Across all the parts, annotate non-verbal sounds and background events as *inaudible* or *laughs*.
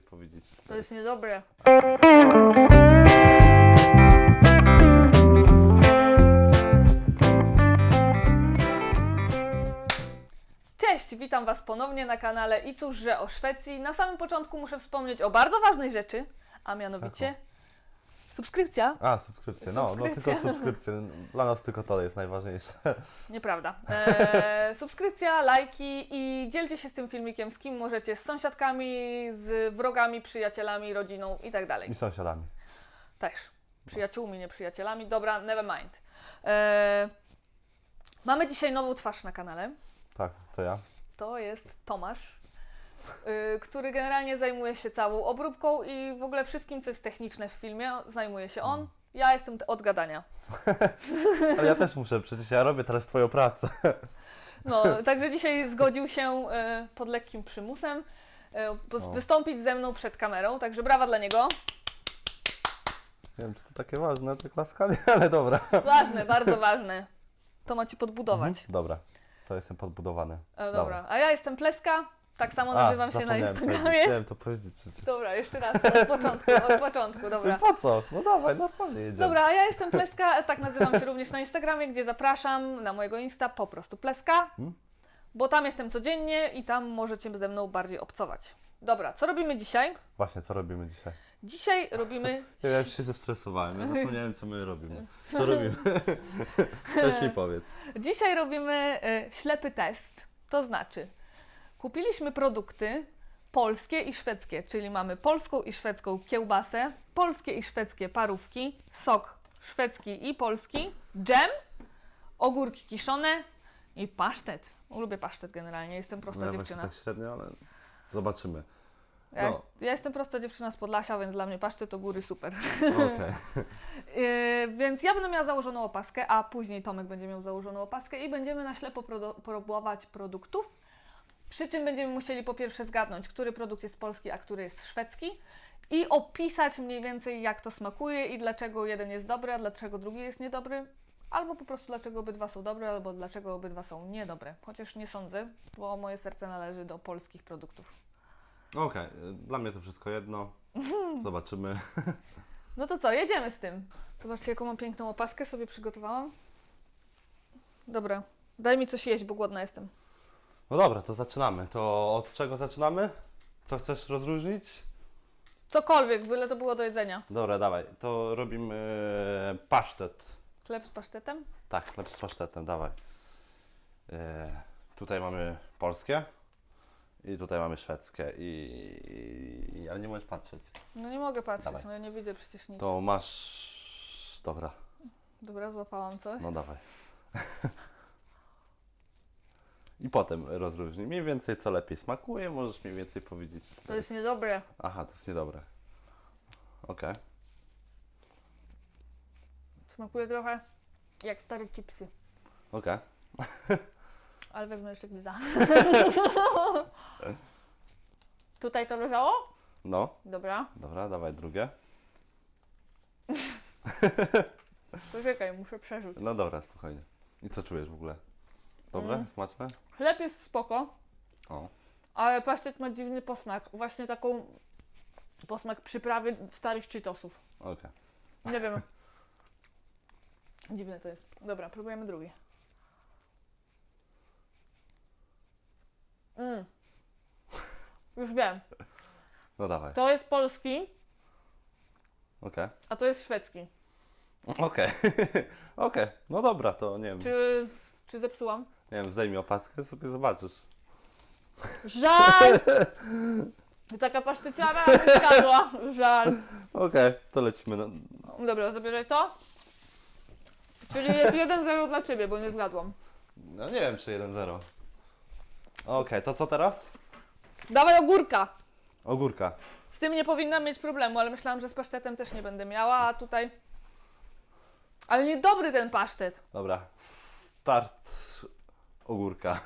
więcej powiedzieć. To jest niedobre. Cześć, witam Was ponownie na kanale i cóż, że o Szwecji. Na samym początku muszę wspomnieć o bardzo ważnej rzeczy, a mianowicie subskrypcja. A, subskrypcje. No, no Subskrypcja. tylko subskrypcje. Dla nas tylko to jest najważniejsze. Nieprawda. Eee, subskrypcja, lajki i dzielcie się z tym filmikiem z kim możecie, z sąsiadkami, z wrogami, przyjacielami, rodziną i tak dalej. I sąsiadami. Też. Przyjaciółmi, nie przyjacielami. Dobra, never mind. Eee, mamy dzisiaj nową twarz na kanale. Tak, to ja. To jest Tomasz, który generalnie zajmuje się całą obróbką i w ogóle wszystkim, co jest techniczne w filmie, zajmuje się on. Ja jestem od gadania. *laughs* Ale ja też muszę, przecież ja robię teraz twoją pracę. *laughs* No, także dzisiaj zgodził się e, pod lekkim przymusem O. wystąpić ze mną przed kamerą, także brawa dla niego. Nie wiem, czy to takie ważne, to klaskanie, *laughs* ale dobra. Ważne, bardzo ważne. To macie podbudować. Mhm, Dobra, to jestem podbudowany. E, dobra, a ja jestem Pleska, tak samo A, nazywam się na zapomniałem powiedzieć, Instagramie. Chciałem to powiedzieć przecież. Dobra, jeszcze raz, od początku, od początku, *laughs* dobra. Po co? No dawaj, normalnie jedziemy. Dobra, a ja jestem Pleska, tak nazywam się również na Instagramie, gdzie zapraszam na mojego Insta po prostu Pleska, Hmm? bo tam jestem codziennie i tam możecie ze mną bardziej obcować. Dobra, co robimy dzisiaj? Właśnie, co robimy dzisiaj? Dzisiaj robimy *laughs* Ja już się zestresowałem, ja zapomniałem, co my robimy. Co *laughs* robimy? Coś mi powiedz. Dzisiaj robimy y, ślepy test. To znaczy, kupiliśmy produkty polskie i szwedzkie, czyli mamy polską i szwedzką kiełbasę, polskie i szwedzkie parówki, sok szwedzki i polski, dżem, ogórki kiszone i pasztet. Lubię pasztet generalnie, jestem prosta No ja dziewczyna. tak średnio, ale zobaczymy. Ja, no. ja jestem prosta dziewczyna z Podlasia, więc dla mnie pasztet to góry super. Okej. Yy, *laughs* więc ja będę miała założoną opaskę, a później Tomek będzie miał założoną opaskę i będziemy na ślepo produ- próbować produktów. Przy czym będziemy musieli po pierwsze zgadnąć, który produkt jest polski, a który jest szwedzki i opisać mniej więcej jak to smakuje i dlaczego jeden jest dobry, a dlaczego drugi jest niedobry. Albo po prostu dlaczego obydwa są dobre, albo dlaczego obydwa są niedobre. Chociaż nie sądzę, bo moje serce należy do polskich produktów. Okej, dla mnie to wszystko jedno. *laughs* Zobaczymy. *laughs* No to co, jedziemy z tym. Zobaczcie, jaką mam piękną opaskę sobie przygotowałam. Dobra, daj mi coś jeść, bo głodna jestem. No dobra, to zaczynamy. To od czego zaczynamy? Co chcesz rozróżnić? Cokolwiek, byle to było do jedzenia. Dobra, dawaj. To robimy e, pasztet. Chleb z pasztetem? Tak, chleb z pasztetem, dawaj. E, tutaj mamy polskie i tutaj mamy szwedzkie i, i ale nie możesz patrzeć. No nie mogę patrzeć, Dawaj. no ja nie widzę przecież nic. To masz... Dobra, Dobra, złapałam coś. no dawaj. *laughs* I potem rozróżnij. Mniej więcej co lepiej smakuje, możesz mniej więcej powiedzieć. co To jest niedobre. Aha, to jest niedobre. Okej. Smakuje trochę jak stare chipsy. Okej. *laughs* Ale wezmę jeszcze gryza. *laughs* Tutaj to leżało? No, Dobra. dobra, dawaj drugie. *laughs* Poczekaj, muszę przerzuć. No dobra, spokojnie. I co czujesz w ogóle? Dobre? Mm. Smaczne? Chleb jest spoko, O. ale pasztet ma dziwny posmak. Właśnie taką posmak przyprawy starych czytosów. Okej. Nie wiem. Dziwne to jest. Dobra, próbujemy drugi. Mm. Już wiem. No dawaj. To jest polski, Okej. a to jest szwedzki. Okej. *laughs* Okej. No dobra, to nie wiem. Czy, czy zepsułam? Nie wiem, zdejmij opaskę, sobie zobaczysz. Żal! *laughs* Taka paszteciara mi skadła. Żal. Okej, to lecimy. No. Dobra, zabieraj to. Czyli jest 1-0 dla Ciebie, bo nie zgadłam. no nie wiem, czy 1-0. Okej, to co teraz? Dawaj ogórka. Ogórka. Z tym nie powinnam mieć problemu, ale myślałam, że z pasztetem też nie będę miała, a tutaj... Ale niedobry ten pasztet. Dobra. Start ogórka.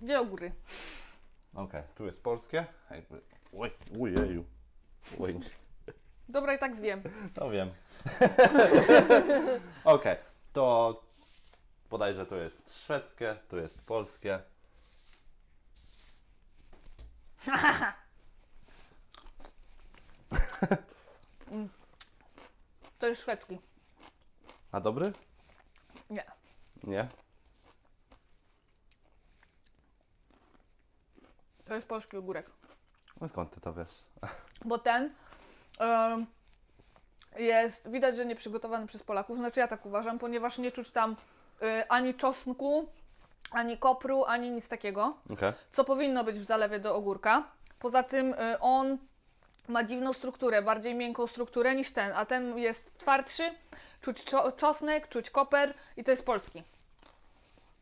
Gdzie ogóry? Okej, tu jest polskie. Oj, ujeju. Oj. Dobra, i tak zjem. To wiem. *laughs* Okej, to bodajże to jest szwedzkie, to jest polskie. To jest szwedzki. A dobry? Nie. Nie? To jest polski ogórek. No skąd ty to wiesz? Bo ten jest, widać, że nie przygotowany przez Polaków. Znaczy ja tak uważam, ponieważ nie czuć tam y, ani czosnku, ani kopru, ani nic takiego. Okej. co powinno być w zalewie do ogórka. Poza tym y, on ma dziwną strukturę, bardziej miękką strukturę niż ten, a ten jest twardszy, czuć czo- czosnek, czuć koper i to jest polski.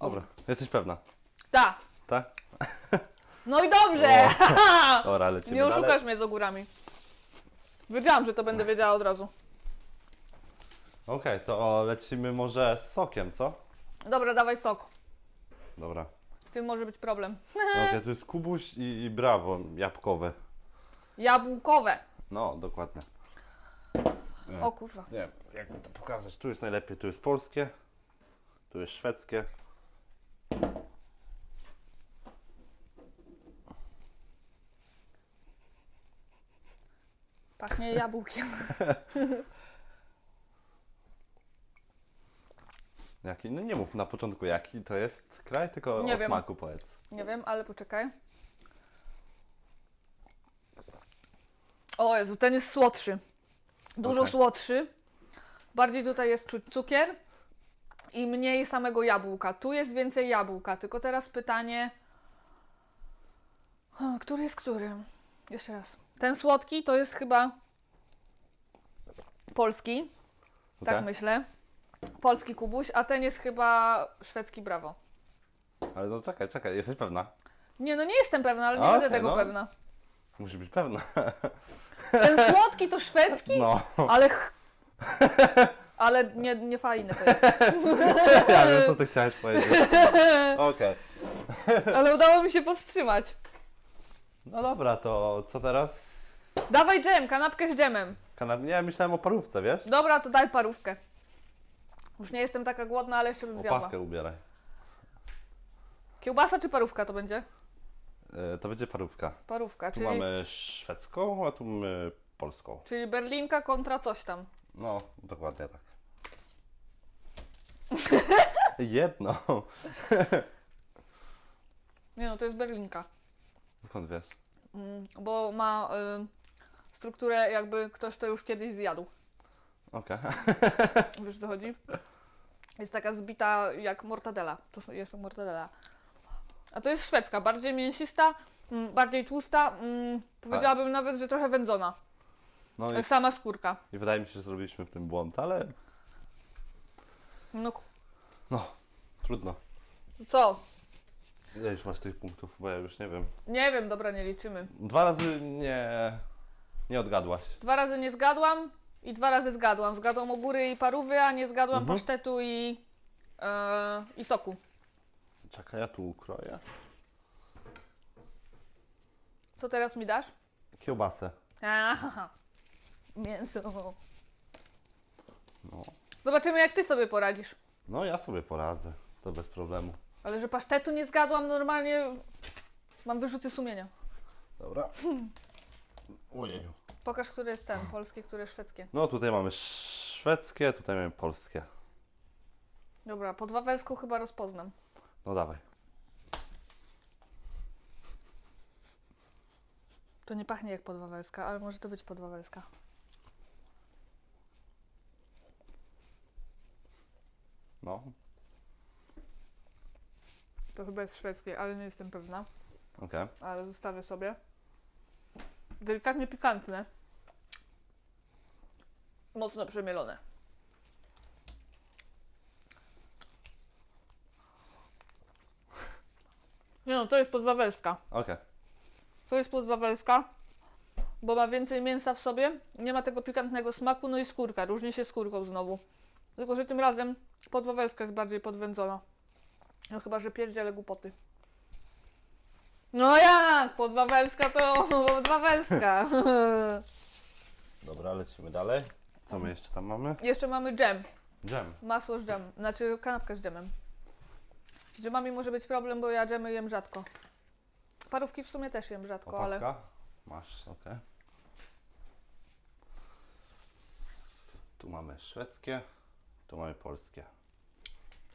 Dobra. Jesteś pewna? Tak. Tak? No i dobrze! *laughs* Dobra, lecimy Nie oszukasz dalej. mnie z ogórami. Wiedziałam, że to będę wiedziała od razu. Okej, to lecimy może z sokiem, co? Dobra, dawaj sok. Dobra. W tym może być problem. Okej, *laughs* to jest kubuś i, i brawo, jabłkowe. Jabłkowe. No, dokładnie. Nie. O kurwa. Nie wiem, jakby to pokazać. Tu jest najlepiej, tu jest polskie, tu jest szwedzkie. Pachnie jabłkiem. *laughs* Jaki? No nie mów na początku jaki to jest kraj, tylko Nie o wiem. smaku powiedz. Nie wiem, ale poczekaj. O Jezu, ten jest słodszy. Dużo Okej. słodszy. Bardziej tutaj jest czuć cukier i mniej samego jabłka. Tu jest więcej jabłka, tylko teraz pytanie. O, który jest który? Jeszcze raz. Ten słodki to jest chyba polski, tak Okej? myślę. Polski kubuś, a ten jest chyba szwedzki brawo. Ale no czekaj, czekaj, jesteś pewna? Nie, no nie jestem pewna, ale nie Okej, będę tego no. pewna. Musi być pewna. Ten słodki to szwedzki, No, ale ch... Ale nie, nie fajne to jest. *laughs* ja wiem co ty chciałeś powiedzieć. Okej. Ale udało mi się powstrzymać. No dobra, to co teraz? Dawaj dżem, kanapkę z dżemem. Kanap... Nie, myślałem o parówce, wiesz? Dobra, to daj parówkę. Już nie jestem taka głodna, ale jeszcze bym zjadła. Opaskę ubieraj. Kiełbasa czy parówka to będzie? E, To będzie parówka. Parówka, Tu czyli, mamy szwedzką, a tu mamy polską. czyli berlinka kontra coś tam. No, dokładnie tak. *laughs* Jedno. Nie no, to jest berlinka. Skąd wiesz? Mm, bo ma y, strukturę jakby ktoś to już kiedyś zjadł. Okej. *laughs* Wiesz o co chodzi? Jest taka zbita jak mortadela. To są- jest mortadela. A to jest szwedzka, bardziej mięsista, mm, bardziej tłusta. Mm, powiedziałabym nawet, że trochę wędzona. No i, Sama skórka. i wydaje mi się, że zrobiliśmy w tym błąd, ale No ku- no, trudno. co? Ile już masz tych punktów? Bo ja już nie wiem. Nie wiem, dobra, nie liczymy. Dwa razy nie, nie odgadłaś. Dwa razy nie zgadłam i dwa razy zgadłam. Zgadłam ogóry i parówy, a nie zgadłam Mhm. pasztetu i, e, i soku. Czekaj, ja tu ukroję. Co teraz mi dasz? Kiełbasę. Aha, *laughs* mięso. No. Zobaczymy, jak ty sobie poradzisz. no, ja sobie poradzę. To bez problemu. Ale że pasztetu nie zgadłam normalnie, mam wyrzuty sumienia. Dobra. *laughs* Ojeju. Pokaż, który jest ten, polskie, które szwedzkie. No, tutaj mamy szwedzkie, tutaj mamy polskie. Dobra, pod wawelską chyba rozpoznam. No dawaj. To nie pachnie jak podwawelska, ale może to być podwawelska. No, To chyba jest szwedzkie, ale nie jestem pewna. okej. Ale zostawię sobie. Delikatnie pikantne. Mocno przemielone. Nie no, to jest podwawelska. Okej. To jest podwawelska, bo ma więcej mięsa w sobie, nie ma tego pikantnego smaku, no i skórka, różni się skórką znowu. Tylko, że tym razem podwawelska jest bardziej podwędzona. No chyba, że pierdziele głupoty. No jak? Podwawelska to podwawelska. *laughs* Dobra, lecimy dalej. Co my jeszcze tam mamy? Jeszcze mamy dżem. Dżem. Masło z dżem. Znaczy kanapkę z dżemem. Z dżemami może być problem, bo ja dżemy jem rzadko. Parówki w sumie też jem rzadko, ale... Opaska? Masz, okej. Tu mamy szwedzkie, tu mamy polskie.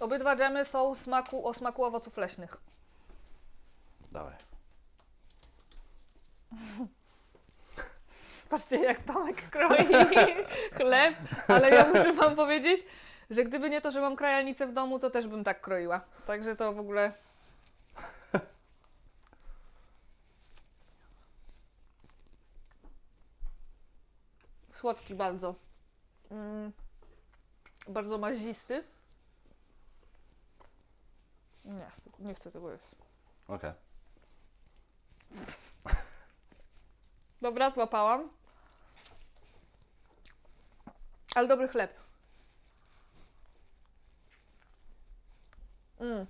Obydwa dżemy są smaku, o smaku owoców leśnych. Dawaj. Patrzcie, jak Tomek kroi *laughs* chleb, ale ja muszę Wam powiedzieć, że gdyby nie to, że mam krajalnicę w domu, to też bym tak kroiła. Także to w ogóle. Słodki bardzo. Mm, bardzo mazisty. Nie, nie chcę tego jeść. Okej. Dobra, złapałam. Ale dobry chleb. Mm.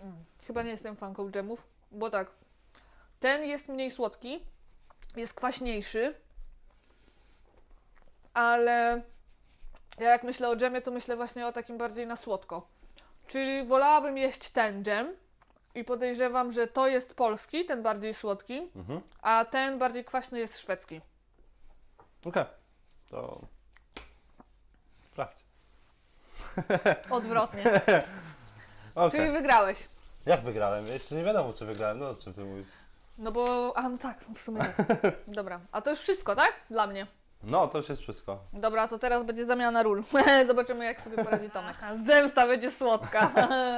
Mm. Chyba nie jestem fanką dżemów, bo tak, ten jest mniej słodki, jest kwaśniejszy, ale ja jak myślę o dżemie, to myślę właśnie o takim bardziej na słodko. Czyli wolałabym jeść ten dżem i podejrzewam, że to jest polski, ten bardziej słodki, Mhm. a ten bardziej kwaśny jest szwedzki. Okej. To... Sprawdź. *laughs* Odwrotnie. Okej. Czyli wygrałeś. Jak wygrałem? Jeszcze nie wiadomo, czy wygrałem. No, o czym ty mówisz? No bo, a no tak, w sumie tak. *laughs* Dobra, a to już wszystko, tak? Dla mnie. No, to już jest wszystko. Dobra, to teraz będzie zamiana ról. *laughs* Zobaczymy, jak sobie poradzi Tomek. Zemsta będzie słodka.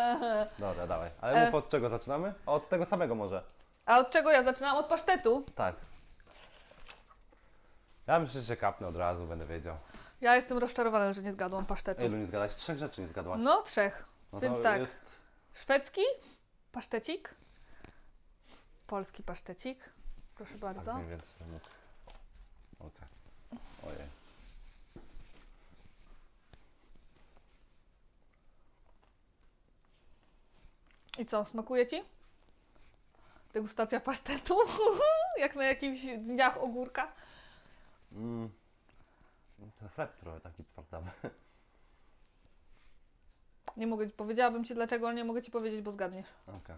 *laughs* Dobra, dawaj. Ale E. mów od czego zaczynamy? Od tego samego może. A od czego ja zaczynam? Od pasztetu. Tak. Ja myślę, że kapnę od razu, będę wiedział. Ja jestem rozczarowana, że nie zgadłam pasztetu. Ilu nie zgadłaś? Trzech rzeczy nie zgadłaś. No, trzech. No więc to tak. jest... Szwedzki, pasztecik, polski pasztecik. Proszę bardzo. Tak mniej więcej. mógł. Okej. Ojej. I co, smakuje Ci? Degustacja pasztetu? *laughs* Jak na jakimś dniach ogórka? Mm. Chleb trochę taki twardawy. Nie mogę, powiedziałabym Ci dlaczego, ale nie mogę Ci powiedzieć, bo zgadniesz. Okej.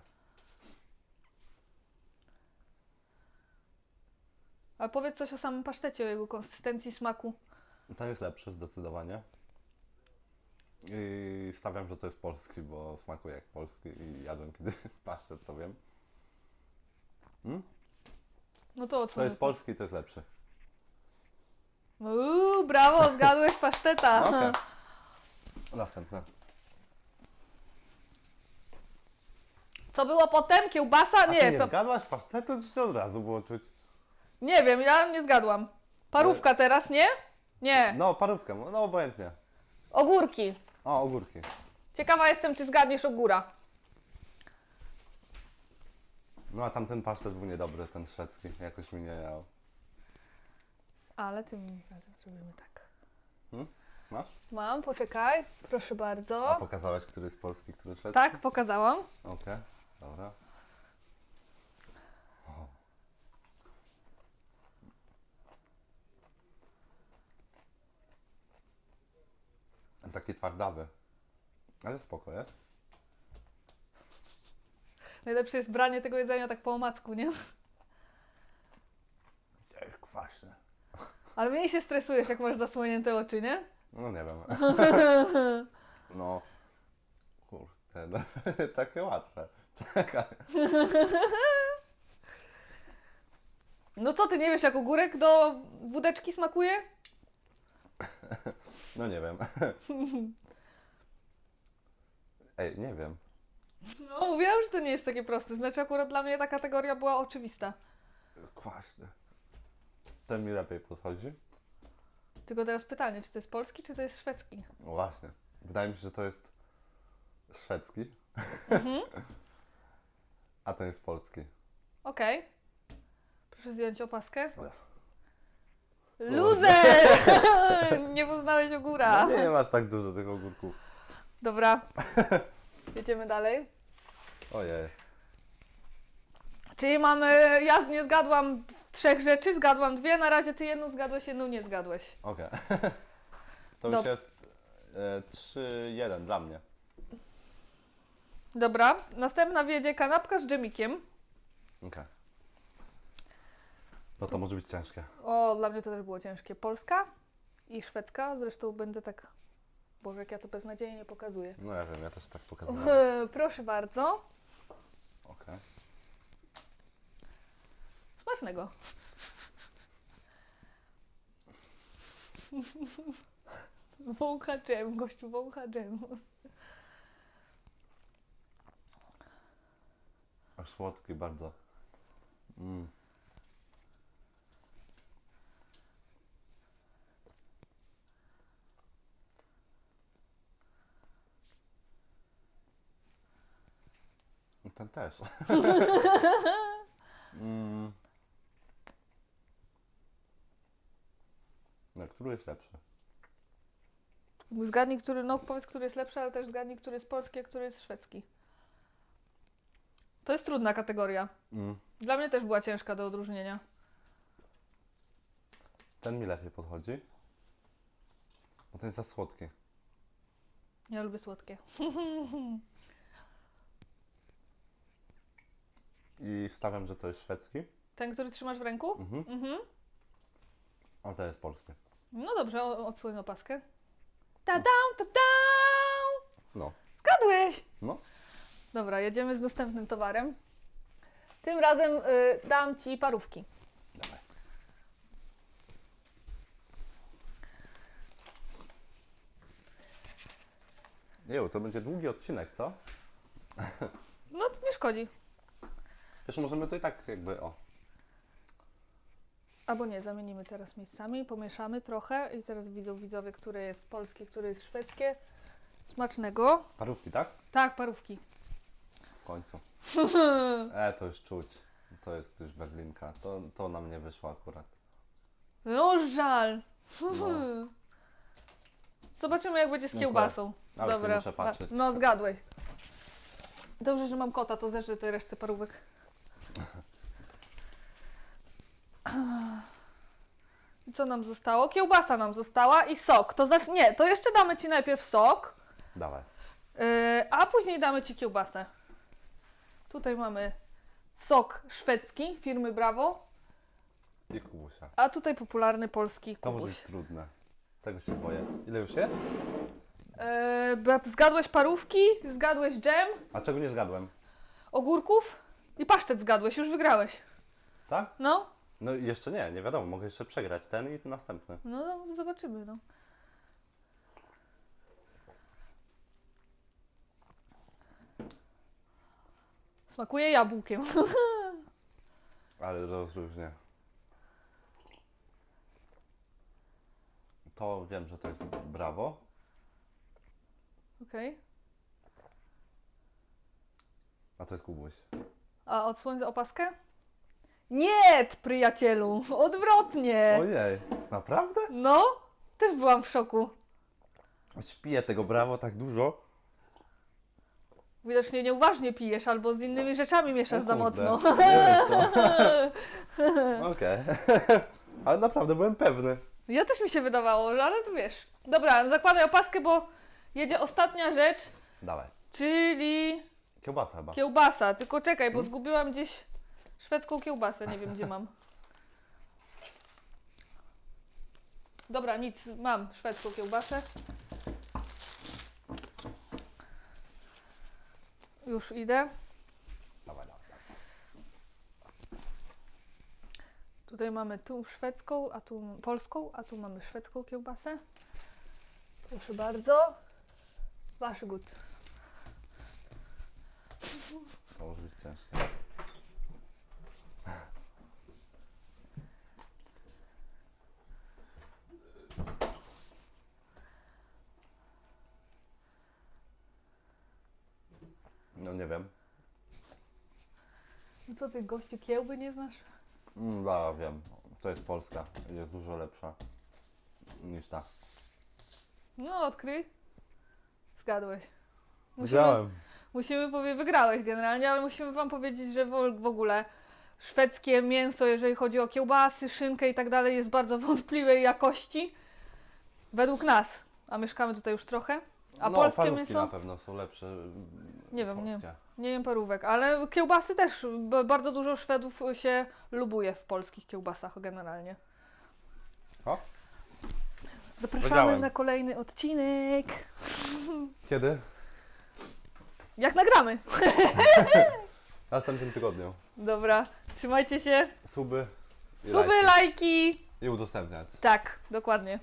Ale powiedz coś o samym pasztecie, o jego konsystencji, smaku. Ten jest lepszy zdecydowanie. I stawiam, że to jest polski, bo smakuje jak polski i jadłem kiedyś *laughs* pasztet, to wiem. Hmm? No to To odsłonię. jest polski, to jest lepszy. Uuu, brawo, zgadłeś paszteta. Okej. Następne. Co było potem? Kiełbasa? A ty Nie, nie to, zgadłaś pasztetu, czy to od razu było czuć? nie wiem, ja nie zgadłam. Parówka teraz, nie? Nie. No, parówkę, no obojętnie. Ogórki. O, ogórki. Ciekawa jestem, czy zgadniesz ogóra. No a tamten pasztet był niedobry, ten szwedzki. Jakoś mi nie miał. Ale tym razem zrobimy tak. Masz? Mam, poczekaj. Proszę A bardzo. pokazałeś, który jest polski, który szwedzki? Tak, pokazałam. Okej, dobra. Taki twardawy. Ale spoko jest. Najlepsze jest branie tego jedzenia tak po omacku, nie? Jest kwaśny. Ale mniej się stresujesz, jak masz zasłonięte oczy, nie? No nie wiem. *laughs* No. Kurde, no, *laughs* takie łatwe. Czekaj. No co, ty nie wiesz, jak ogórek do wódeczki smakuje? No nie wiem. *laughs* Ej, nie wiem. No, mówiłam, że to nie jest takie proste. Znaczy, akurat dla mnie ta kategoria była oczywista. Kwaśny. Ten mi lepiej podchodzi. Tylko teraz pytanie, czy to jest polski, czy to jest szwedzki? No właśnie. Wydaje mi się, że to jest szwedzki, Mhm. *laughs* a ten jest polski. Okej. Proszę zdjąć opaskę. Luzer! *laughs* nie poznałeś ogóra. No nie masz tak dużo tych ogórków. Dobra. *laughs* Jedziemy dalej. Ojej. Czyli mamy, ja nie zgadłam trzech rzeczy, zgadłam dwie, na razie ty jedną zgadłeś, jedną nie zgadłeś. Okej. *laughs* To już Dob- jest e, 3-1 dla mnie. Dobra, następna wiedzie kanapka z dżemikiem. Okej. No to może być ciężkie. O, dla mnie to też było ciężkie. Polska i szwedzka, zresztą będę tak... Boże, jak ja to beznadziejnie pokazuję. No ja wiem, ja też tak *laughs* pokazałem. Proszę bardzo. Okej. Smacznego. Wącha dżem, gościu wącha dżem. Aż słodki bardzo. Mm. Ten też. *laughs* mm. No, który jest lepszy? Zgadnij, który, no powiedz, który jest lepszy, ale też zgadnij, który jest polski, a który jest szwedzki. To jest trudna kategoria. Mm. Dla mnie też była ciężka do odróżnienia. Ten mi lepiej podchodzi. Bo ten jest za słodki. Ja lubię słodkie. *laughs* I stawiam, że to jest szwedzki. Ten, który trzymasz w ręku? Mhm. Mhm. A to jest polski. No dobrze, o- odsłoń opaskę. Ta-dam, ta-dam! No. Zgadłeś! No. Dobra, jedziemy z następnym towarem. Tym razem y, dam Ci parówki. Dawaj. Jeju, to będzie długi odcinek, co? No to nie szkodzi. Wiesz, możemy to i tak jakby, o. Albo nie, zamienimy teraz miejscami, pomieszamy trochę i teraz widzą widzowie, które jest polskie, które jest szwedzkie. Smacznego. Parówki, tak? Tak, parówki. W końcu. E, to już czuć. To jest już Berlinka. To, to na mnie wyszło akurat. No żal. No. Zobaczymy jak będzie z kiełbasą. Ale Dobra. muszę patrzeć. No zgadłeś. Dobrze, że mam kota, to zeżrę tej resztę parówek. I co nam zostało? Kiełbasa nam została i sok. To zacz... Nie, to jeszcze damy Ci najpierw sok, Dawaj. yy, a później damy Ci kiełbasę. Tutaj mamy sok szwedzki firmy Bravo, I kubusia. a tutaj popularny polski To może kubuś. być trudne. Tego się boję. Ile już jest? Yy, b- zgadłeś parówki, zgadłeś dżem, A czego nie zgadłem? ogórków i pasztet zgadłeś, już wygrałeś. Tak? No, No i jeszcze nie, nie wiadomo. Mogę jeszcze przegrać ten i następny. no no, zobaczymy, no. Smakuje jabłkiem. *laughs* Ale rozróżnię. To wiem, że to jest brawo. Okej. A to jest kubuś. A odsłoń opaskę? Nie, przyjacielu, odwrotnie. Ojej, naprawdę? No, też byłam w szoku. Śpiję tego brawo tak dużo. Widocznie nieuważnie pijesz albo z innymi rzeczami mieszasz za kurde. mocno. Nie co. *laughs* Okej. *laughs* Ale naprawdę byłem pewny. Ja też mi się wydawało, że ale to wiesz. Dobra, zakładaj opaskę, bo jedzie ostatnia rzecz, Dawaj. czyli Kiełbasa chyba. kiełbasa. Tylko czekaj, Hmm? bo zgubiłam gdzieś szwedzką kiełbasę, nie wiem gdzie mam. Dobra, nic, mam szwedzką kiełbasę. Już idę. Dawaj, dawaj. dawaj. Tutaj mamy tu szwedzką, a tu polską, a tu mamy szwedzką kiełbasę. Proszę bardzo. Wasz gut. To może być ciężkie. No nie wiem. No co ty, gościu, kiełby nie znasz? Mm, da, wiem. To jest Polska. Jest dużo lepsza niż ta. No, odkryj. Zgadłeś. Widziałem. Musimy powie, wygrałeś generalnie, ale musimy wam powiedzieć, że w, ogóle szwedzkie mięso, jeżeli chodzi o kiełbasy, szynkę i tak dalej, jest bardzo *laughs* wątpliwej jakości. Według nas. A mieszkamy tutaj już trochę. A no, polskie mięso? na pewno są lepsze. mm, Nie wiem, nie- polskie. Nie jem parówek, ale kiełbasy też. Bardzo dużo Szwedów się lubuje w polskich kiełbasach generalnie. O, Zapraszamy Wygrałem. na kolejny odcinek. kiedy? Jak nagramy. W *laughs* następnym tygodniu. Dobra, trzymajcie się. Suby i Suby, lajki. lajki. I udostępniać. Tak, dokładnie.